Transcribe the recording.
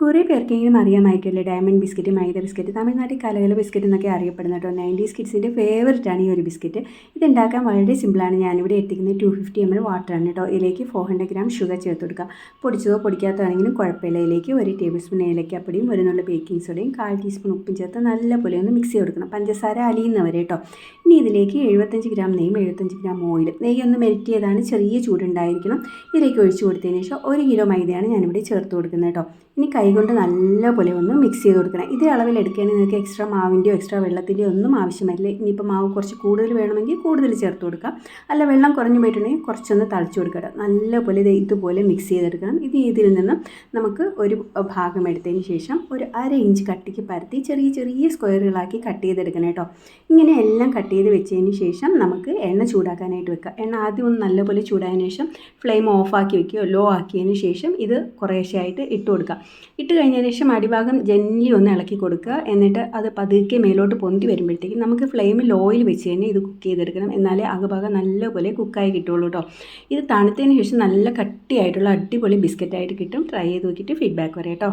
കുറേ പേർക്കെങ്കിലും അറിയാമായിരിക്കുമല്ലേ ഡയമണ്ട് ബിസ്ക്കറ്റ് മൈദ ബിസ്ക്കറ്റ് തമിഴ്നാട്ടിൽ കലകല ബിസ്ക്കറ്റ് എന്നൊക്കെ അറിയപ്പെടുന്ന കേട്ടോ. നയന്റീസ് കിഡ്സിന്റെ ഫേവററ്റാണ് ഈ ഒരു ബിസ്ക്കറ്റ് ഇതുണ്ടാക്കാൻ വളരെ സിമ്പിളാണ് ഞാനിവിടെ എത്തിക്കുന്നത് ടു ഫിഫ്റ്റി എം എൽ വാട്ടറാണ് കേട്ടോ. ഇതിലേക്ക് ഫോർ ഹൺഡ്രഡ് ഗ്രാം ഷുഗർ ചേർത്ത് കൊടുക്കുക. പൊടിച്ചതോ പൊടിക്കാത്തതാണെങ്കിലും കുഴപ്പമില്ല. ഇതിലേക്ക് ഒരു ടേബിൾ സ്പൂൺ ഏലക്കാപ്പൊടിയും ഒരു നുള്ള ബേക്കിംഗ് സോഡയും കാൽ ടീസ്പൂൺ ഉപ്പും ചേർത്ത് നല്ലപോലെ ഒന്ന് മിക്സ് ചെയ്ത് കൊടുക്കണം. പഞ്ചസാര അലിയുന്നവരെ കേട്ടോ. ഇനി ഇതിലേക്ക് എഴുപത്തഞ്ച് ഗ്രാം നെയ്യും എഴുപത്തഞ്ച് ഗ്രാം ഓയിലും. നെയ്യ് ഒന്ന് മെൽറ്റ് ചെയ്താണ് ചെറിയ ചൂടുണ്ടായിരിക്കണം. ഇതിലേക്ക് ഒഴിച്ചു കൊടുത്തതിന് ശേഷം ഒരു കിലോ മൈദയാണ് ഞാനിവിടെ ചേർത്ത് കൊടുക്കുന്നത് കേട്ടോ. ഇനി കൈകൊണ്ട് നല്ലപോലെ ഒന്ന് മിക്സ് ചെയ്ത് കൊടുക്കണം. ഇതേ അളവിൽ എടുക്കുകയാണെങ്കിൽ നിങ്ങൾക്ക് എക്സ്ട്രാ മാവിന്റെയോ എക്സ്ട്രാ വെള്ളത്തിന്റെയോ ഒന്നും ആവശ്യമില്ല ഇനിയിപ്പോൾ മാവ് കുറച്ച് കൂടുതൽ വേണമെങ്കിൽ കൂടുതൽ ചേർത്ത് കൊടുക്കാം. അല്ല വെള്ളം കുറഞ്ഞു പോയിട്ടുണ്ടെങ്കിൽ കുറച്ചൊന്ന് തളിച്ചു കൊടുക്കണം നല്ലപോലെ ഇത് ഇതുപോലെ മിക്സ് ചെയ്തെടുക്കണം. ഇത് ഇതിൽ നിന്നും നമുക്ക് ഒരു ഭാഗം എടുത്തതിന് ശേഷം ഒരു അര ഇഞ്ച് കട്ടിക്ക് പരത്തി ചെറിയ ചെറിയ സ്ക്വയറുകളാക്കി കട്ട് ചെയ്തെടുക്കണം കേട്ടോ. ഇങ്ങനെ എല്ലാം കട്ട് ചെയ്ത് വെച്ചതിന് ശേഷം നമുക്ക് എണ്ണ ചൂടാക്കാനായിട്ട് വെക്കാം. എണ്ണ ആദ്യം ഒന്ന് നല്ലപോലെ ചൂടായതിനു ശേഷം ഫ്ലെയിം ഓഫാക്കി വെക്കുകയോ ലോ ആക്കിയതിന് ശേഷം ഇത് കുറേശ്ശെയായിട്ട് ഇട്ട് കൊടുക്കുക. ഇട്ട് കഴിഞ്ഞതിന് ശേഷം അടിഭാഗം ജെന്നി ഒന്ന് ഇളക്കി കൊടുക്കുക. എന്നിട്ട് അത് പതുക്കെ മേലോട്ട് പൊന്തി വരുമ്പോഴത്തേക്കും നമുക്ക് ഫ്ലെയിം ലോയിൽ വെച്ച് തന്നെ ഇത് കുക്ക് ചെയ്തെടുക്കണം. എന്നാലേ അകഭാഗം നല്ലപോലെ കുക്കായി കിട്ടുള്ളൂ കേട്ടോ. ഇത് തണുത്തതിന് ശേഷം നല്ല കട്ടിയായിട്ടുള്ള അടിപൊളി ബിസ്ക്കറ്റായിട്ട് കിട്ടും. ട്രൈ ചെയ്ത് നോക്കിയിട്ട് ഫീഡ്ബാക്ക് വരാം കേട്ടോ.